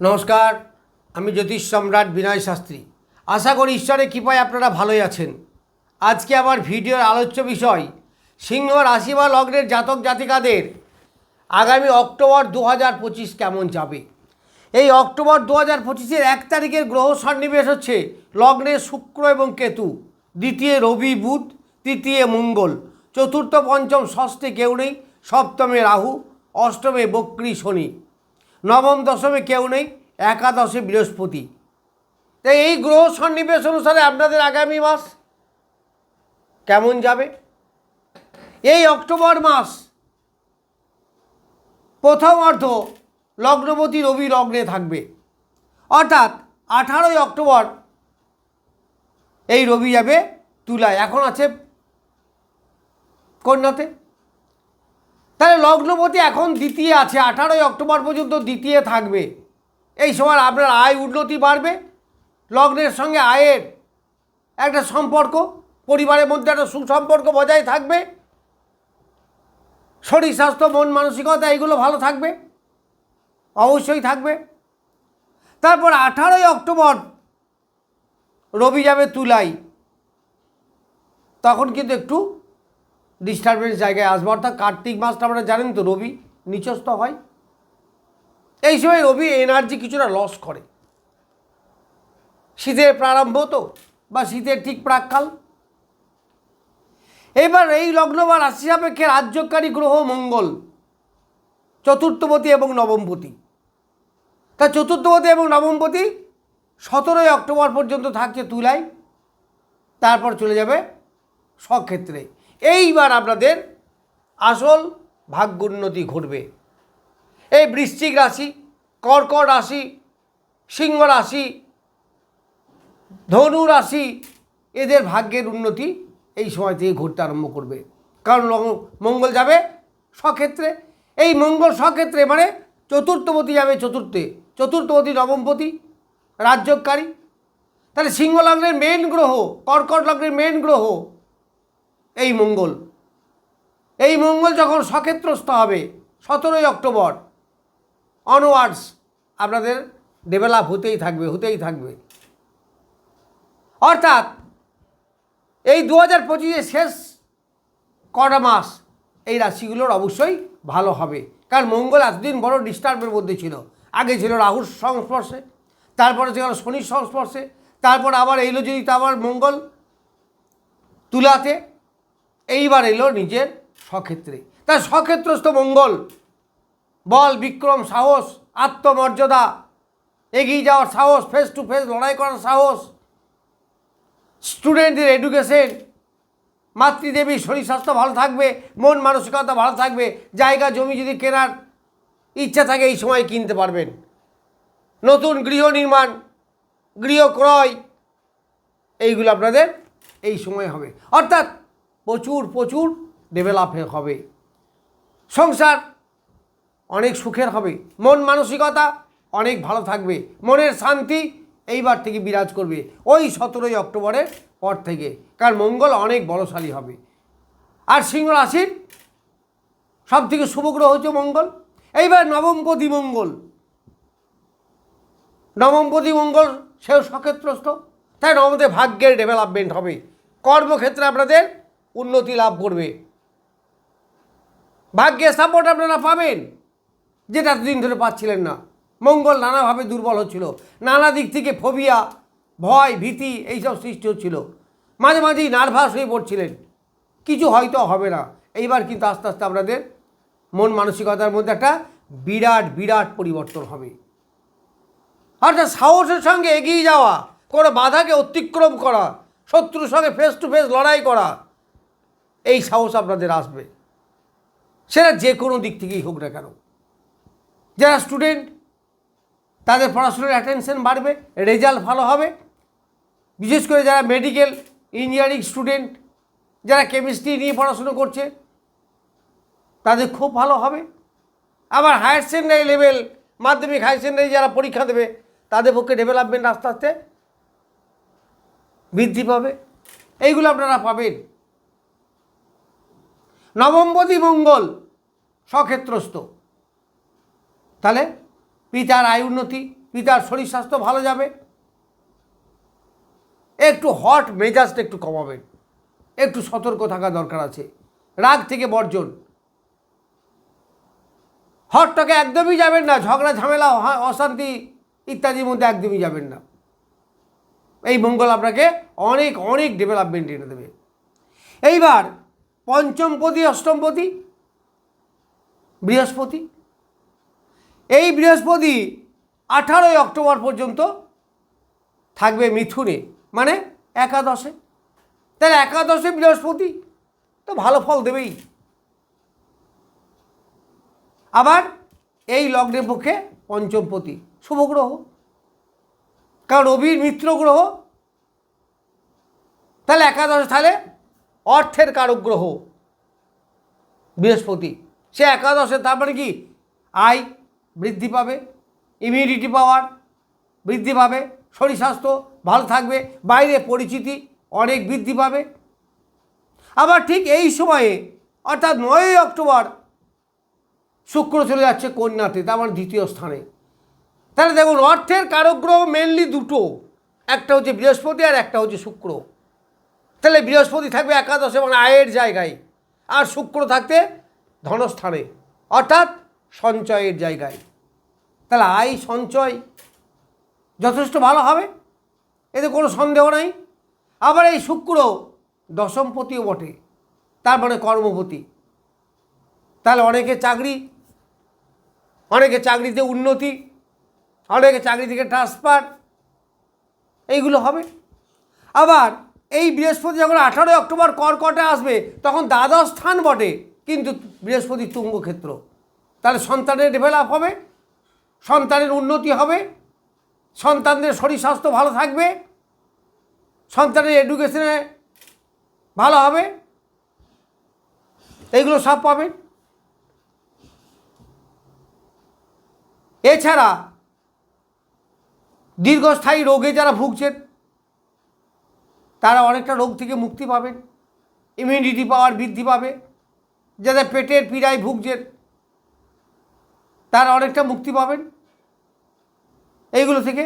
নমস্কার, আমি জ্যোতিষ সম্রাট বিনয় শাস্ত্রী। আশা করি ঈশ্বরের কৃপায় আপনারা ভালোই আছেন। আজকে আমার ভিডিওর আলোচ্য বিষয়, সিংহ রাশি বা লগ্নের জাতক জাতিকাদের আগামী অক্টোবর দু হাজার পঁচিশ কেমন যাবে? এই অক্টোবর দু হাজার পঁচিশের এক তারিখের গ্রহ সন্নিবেশ হচ্ছে লগ্নে শুক্র এবং কেতু। দ্বিতীয় রবি বুধ, তৃতীয় মঙ্গল। চতুর্থ পঞ্চম ষষ্ঠে কেউ নেই সপ্তমে রাহু, অষ্টমে বক্রী শনি। নবম দশমে কেউ নেই, একাদশে বৃহস্পতি। তাই এই গ্রহ সন্নিবেশ অনুসারে আপনাদের আগামী মাস কেমন যাবে? এই অক্টোবর মাস প্রথম অর্ধ লগ্নবতী রবি লগ্নে থাকবে। অর্থাৎ আঠারোই অক্টোবর এই রবি যাবে তুলায়। এখন আছে কন্যাতে। তাহলে লগ্নপতি এখন দ্বিতীয় আছে, আঠারোই অক্টোবর পর্যন্ত দ্বিতীয় থাকবে। এই সময় আপনার আয় উন্নতি বাড়বে, লগ্নের সঙ্গে আয়ের একটা সম্পর্ক, পরিবারের মধ্যে একটা সুসম্পর্ক বজায় থাকবে, শরীর, স্বাস্থ্য, মন মানসিকতা এগুলো ভালো থাকবে, অবশ্যই থাকবে। তারপর আঠারোই অক্টোবর রবি যাবে তুলাই, তখন কিন্তু একটু ডিস্টারবেন্স জায়গায় আসবে। অর্থাৎ কার্তিক মাসটা আপনারা জানেন তো, রবি নিচস্থ হয়। এই সময় রবি এনার্জি কিছুটা লস করে। শীতের প্রারম্ভ তো, বা শীতের ঠিক প্রাককাল। এবার এই লগ্ন বা রাশি সাপেক্ষে রাজ্যকারী গ্রহ মঙ্গল, চতুর্থপতি এবং নবমপতি। তা চতুর্থপতি এবং নবমপতি সতেরোই অক্টোবর পর্যন্ত থাকছে তুলাই তারপর চলে যাবে স্বক্ষেত্রে। এইবার আপনাদের আসল ভাগ্যোন্নতি ঘটবে। এই বৃশ্চিক রাশি, কর্কট রাশি, সিংহ রাশি, ধনু রাশি, এদের ভাগ্যের উন্নতি এই সময় থেকে ঘটতে আরম্ভ করবে। কারণ মঙ্গল যাবে স্বক্ষেত্রে। এই মঙ্গল স্বক্ষেত্রে মানে চতুর্থপতি যাবে চতুর্থে। চতুর্থপতি, নবমপতি, রাজ্যকারী। তাহলে সিংহ লগ্নের মেন গ্রহ, কর্কট লগ্নের মেন গ্রহ এই মঙ্গল। এই মঙ্গল যখন সক্ষেত্রস্থ হবে, সতেরোই অক্টোবর অনওয়ার্ডস আপনাদের ডেভেলপ হতেই থাকবে হতেই থাকবে। অর্থাৎ এই দু হাজার পঁচিশের শেষ কটা মাস এই রাশিগুলোর অবশ্যই ভালো হবে। কারণ মঙ্গল এতদিন বড় ডিস্টার্বের মধ্যে ছিল। আগে ছিল রাহুর সংস্পর্শে, তারপরে ছিল শনির সংস্পর্শে, তারপর আবার এলো যদি আবার মঙ্গল তুলাতে এইবার এলো নিজের স্বক্ষেত্রে। তার স্বক্ষেত্রস্থ মঙ্গল, বল, বিক্রম, সাহস, আত্মমর্যাদা, এগিয়ে যাওয়ার সাহস ফেস টু ফেস লড়াই করার সাহস স্টুডেন্টদের এডুকেশন মাতৃদেবীর শরীর, স্বাস্থ্য ভালো থাকবে, মন মানসিকতা ভালো থাকবে, জায়গা, জমি যদি কেনার ইচ্ছা থাকে এই সময় কিনতে পারবেন। নতুন গৃহ নির্মাণ, গৃহ ক্রয়, এইগুলো আপনাদের এই সময় হবে। অর্থাৎ প্রচুর প্রচুর ডেভেলপ হবে। সংসার অনেক সুখের হবে। মন মানসিকতা অনেক ভালো থাকবে। মনের শান্তি এইবার থেকে বিরাজ করবে ওই সতেরোই অক্টোবরের পর থেকে। কারণ মঙ্গল অনেক বলশালী হবে। আর সিংহ রাশির সব থেকে শুভ গ্রহ হচ্ছে মঙ্গল। এইবার নবমপতি মঙ্গল। নবমপতি মঙ্গল, সেও সক্ষেত্রস্থ। তাই নবমতে ভাগ্যের ডেভেলপমেন্ট হবে। কর্মক্ষেত্রে আপনাদের উন্নতি লাভ করবে। ভাগ্যের সাপোর্ট আপনারা পাবেন। যেটা দিন ধরে পাচ্ছিলেন না। মঙ্গল নানাভাবে দুর্বল হচ্ছিল। নানা দিক থেকে ফোবিয়া ভয়, ভীতি এইসব সৃষ্টি হচ্ছিল। মাঝে মাঝেই নার্ভাস হয়ে পড়ছিলেন। কিছু হয়তো হবে না। এইবার কিন্তু আস্তে আস্তে আপনাদের মন মানসিকতার মধ্যে একটা বিরাট বিরাট পরিবর্তন হবে। অর্থাৎ সাহসের সঙ্গে এগিয়ে যাওয়া, কোনো বাধাকে অতিক্রম করা, শত্রুর সঙ্গে ফেস টু ফেস লড়াই করা এই সাহস আপনাদের আসবে। সেটা যে কোনো দিক থেকেই হোক না কেন। যারা স্টুডেন্ট তাদের পড়াশোনার অ্যাটেনশন বাড়বে রেজাল্ট ভালো হবে। বিশেষ করে যারা মেডিকেল ইঞ্জিনিয়ারিং স্টুডেন্ট যারা কেমিস্ট্রি নিয়ে পড়াশুনো করছে, তাদের খুব ভালো হবে। আবার হায়ার সেকেন্ডারি লেভেল মাধ্যমিক হায়ার সেকেন্ডারি যারা পরীক্ষা দেবে, তাদের পক্ষে ডেভেলপমেন্ট আস্তে আস্তে বৃদ্ধি পাবে। এইগুলো আপনারা পাবেন। নবমপতি মঙ্গল, স্বক্ষেত্রস্থ। তাহলে পিতার আয় উন্নতি, পিতার শরীর স্বাস্থ্য ভালো যাবে। একটু হট মেজাজটা একটু কমাবেন। একটু সতর্ক থাকা দরকার আছে। রাগ থেকে বর্জন। হটটাকে একদমই যাবেন না, ঝগড়া, ঝামেলা অশান্তি ইত্যাদির মধ্যে একদমই যাবেন না। এই মঙ্গল আপনাকে অনেক অনেক ডেভেলপমেন্ট এনে দেবে। এইবার পঞ্চমপতি অষ্টমপতি বৃহস্পতি। এই বৃহস্পতি আঠারোই অক্টোবর পর্যন্ত থাকবে মিথুনে মানে একাদশে। তাহলে একাদশে বৃহস্পতি, তো ভালো ফল দেবেই। আবার এই লগ্নের পক্ষে পঞ্চমপতি শুভ গ্রহ। কারণ রবির মিত্র গ্রহ। তাহলে একাদশ, তাহলে অর্থের কারক গ্রহ বৃহস্পতি, সে একাদশে, তার মানে কি? আয় বৃদ্ধি পাবে ইমিউনিটি পাওয়ার বৃদ্ধি পাবে, শরীর স্বাস্থ্য ভালো থাকবে, বাইরে পরিচিতি অনেক বৃদ্ধি পাবে। আবার ঠিক এই সময়ে, অর্থাৎ নয়ই অক্টোবর, শুক্র চলে যাচ্ছে কন্যাতে, তার মানে দ্বিতীয় স্থানে। তাহলে দেখুন, অর্থের কারক গ্রহ মেনলি দুটো, একটা হচ্ছে বৃহস্পতি আর একটা হচ্ছে শুক্র। তাহলে বৃহস্পতি থাকবে একাদশে মানে আয়ের জায়গায়। আর শুক্র থাকতে ধনস্থানে, অর্থাৎ সঞ্চয়ের জায়গায়। তাহলে আয়, সঞ্চয় যথেষ্ট ভালো হবে, এতে কোনো সন্দেহ নাই। আবার এই শুক্র দশমপতিও বটে, তার মানে কর্মপতি। তাহলে অনেকে চাকরি, অনেকে চাকরিতে উন্নতি, অনেকে চাকরি থেকে ট্রান্সফার এইগুলো হবে। আবার এই বৃহস্পতি যখন আঠারোই অক্টোবর কর্কটে আসবে, তখন দ্বাদশ স্থান বটে। কিন্তু বৃহস্পতি তুঙ্গ ক্ষেত্র তাহলে সন্তানের ডেভেলপ হবে, সন্তানের উন্নতি হবে, সন্তানদের শরীর স্বাস্থ্য ভালো থাকবে, সন্তানের এডুকেশনে ভালো হবে, এইগুলো সব পাবেন। এছাড়া দীর্ঘস্থায়ী রোগে যারা ভুগছেন তারা অনেকটা রোগ থেকে মুক্তি পাবেন। ইমিউনিটি পাওয়ার বৃদ্ধি পাবে। যাদের পেটের পীড়ায় ভুগছেন, তারা অনেকটা মুক্তি পাবেন। এইগুলো থেকে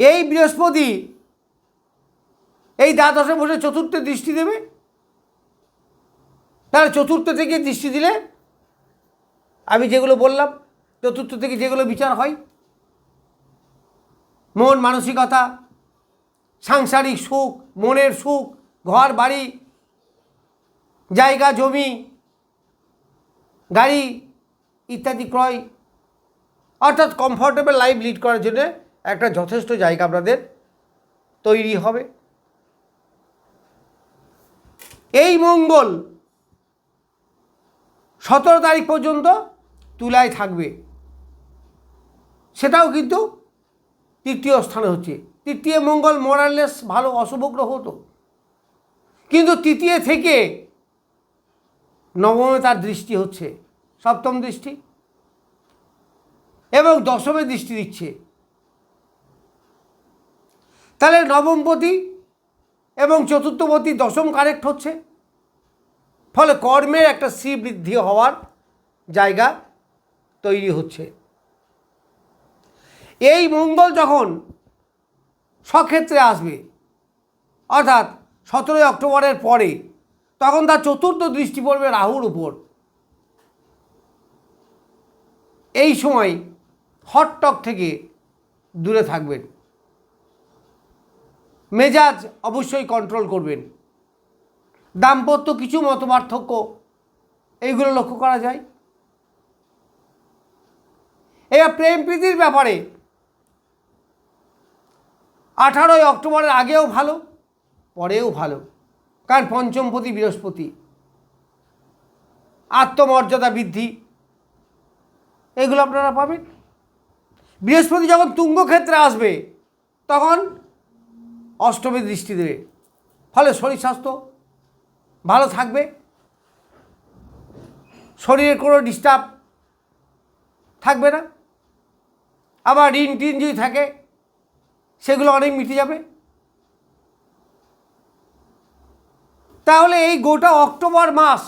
এই বৃহস্পতি এই দ্বাদশে বসে চতুর্থে দৃষ্টি দেবে। তাহলে চতুর্থ থেকে দৃষ্টি দিলে, আমি যেগুলো বললাম, চতুর্থ থেকে যেগুলো বিচার হয়, মন, মানসিকতা সাংসারিক সুখ, মনের সুখ, ঘর, বাড়ি, জায়গা, জমি, গাড়ি ইত্যাদি ক্রয়, অর্থাৎ কমফর্টেবল লাইফ লিড করার জন্য একটা যথেষ্ট জায়গা আপনাদের তৈরি হবে। এই মঙ্গল সতেরো তারিখ পর্যন্ত তুলায় থাকবে। সেটাও কিন্তু তৃতীয় স্থানে হচ্ছে। তৃতীয় মঙ্গল মোরালেস ভালো অশুভ গ্রহ তো। কিন্তু তৃতীয় থেকে নবমে তার দৃষ্টি হচ্ছে, সপ্তম দৃষ্টি, এবং দশমে দৃষ্টি দিচ্ছে। তাহলে নবমপতি এবং চতুর্থপতি দশম কারেক্ট হচ্ছে। ফলে কর্মের একটা শ্রীবৃদ্ধি হওয়ার জায়গা তৈরি হচ্ছে। এই মঙ্গল যখন স্বক্ষেত্রে আসবে। অর্থাৎ সতেরোই অক্টোবরের পরে। তখন তার চতুর্থ দৃষ্টি পড়বে রাহুর উপর। এই সময় হটটক থেকে দূরে থাকবেন। মেজাজ অবশ্যই কন্ট্রোল করবেন। দাম্পত্য কিছু মতপার্থক্য, এইগুলো লক্ষ্য করা যায়। এবার প্রেম প্রীতির ব্যাপারে আঠারোই অক্টোবরের আগেও ভালো, পরেও ভালো। কারণ পঞ্চমপতি, বৃহস্পতি। আত্মমর্যাদা বৃদ্ধি। এগুলো আপনারা পাবেন। বৃহস্পতি যখন তুঙ্গক্ষেত্রে আসবে, তখন অষ্টমী দৃষ্টি দেবে। ফলে শরীর স্বাস্থ্য ভালো থাকবে। শরীরের কোনো ডিস্টার্ব থাকবে না। আবার ঋণ টিন যদি থাকে সেগুলো অনেক মিটে যাবে। তাহলে এই গোটা অক্টোবর মাস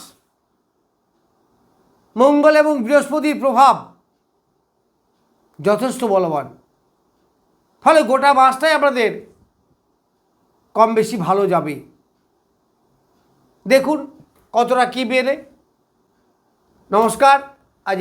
মঙ্গল এবং বৃহস্পতির প্রভাব যথেষ্ট বলবান। ফলে গোটা মাসটাই আপনাদের কম বেশি ভালো যাবে। দেখুন কতটা কী বেড়ে। নমস্কার, আজ